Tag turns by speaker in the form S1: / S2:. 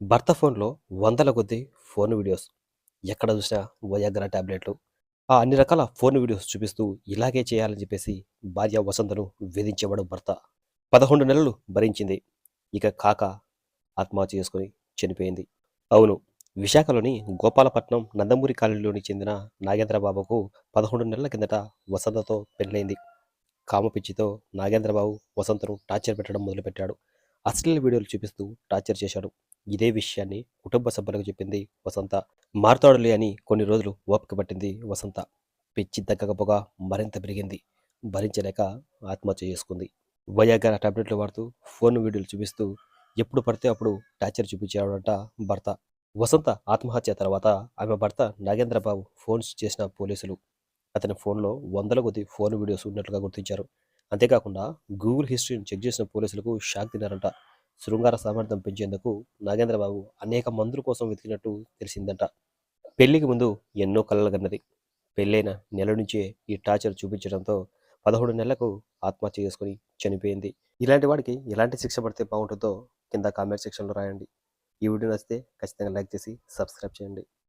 S1: భర్త ఫోన్లో వందల కొద్దీ ఫోన్ వీడియోస్. ఎక్కడ చూసినా వయాగ్రా టాబ్లెట్లు. ఆ అన్ని రకాల ఫోన్ వీడియోస్ చూపిస్తూ ఇలాగే చేయాలని చెప్పేసి భార్య వసంతను వేధించేవాడు భర్త. పదకొండు నెలలు భరించింది. ఇక కాక ఆత్మహత్య చేసుకొని చనిపోయింది. అవును విశాఖలోని గోపాలపట్నం నందమూరి కాలనీలోని చెందిన నాగేంద్రబాబుకు పదకొండు నెలల కిందట వసంతతో పెళ్ళైంది కామపిచ్చితో నాగేంద్రబాబు వసంతను టార్చర్ పెట్టడం మొదలుపెట్టాడు. అశ్లీల వీడియోలు చూపిస్తూ టార్చర్ చేశాడు. ఇదే విషయాన్ని కుటుంబ సభ్యులకు చెప్పింది వసంత. మారుతాడులే అని కొన్ని రోజులు ఓపిక పట్టింది వసంత. పిచ్చి తగ్గకపోగా మరింత పెరిగింది. భరించలేక ఆత్మహత్య చేసుకుంది. వయాగర టాబ్లెట్లు వాడుతూ ఫోన్ వీడియోలు చూపిస్తూ ఎప్పుడు పడితే అప్పుడు టార్చర్ చూపించాడంట భర్త. వసంత ఆత్మహత్య తర్వాత ఆమె భర్త నాగేంద్రబాబు ఫోన్స్ చేసిన పోలీసులు. అతని ఫోన్లో వందల కొద్ది ఫోన్ వీడియోస్ ఉన్నట్లుగా గుర్తించారు. అంతేకాకుండా గూగుల్ హిస్టరీని చెక్ చేసిన పోలీసులకు షాక్ తిన్నారంట శృంగార సామర్థ్యం పెంచేందుకు నాగేంద్రబాబు అనేక మందుల కోసం వెతికినట్టు తెలిసిందట. పెళ్ళికి ముందు ఎన్నో కలలు కన్నది. పెళ్ళైన నెల నుంచే ఈ టార్చర్ చూపించడంతో పదహోడు నెలలకు ఆత్మహత్య చేసుకుని చనిపోయింది. ఇలాంటి వాడికి ఎలాంటి శిక్ష పడితే బాగుంటుందో కింద కామెంట్ సెక్షన్లో రాయండి. ఈ వీడియో నచ్చితే ఖచ్చితంగా లైక్ చేసి సబ్స్క్రైబ్ చేయండి.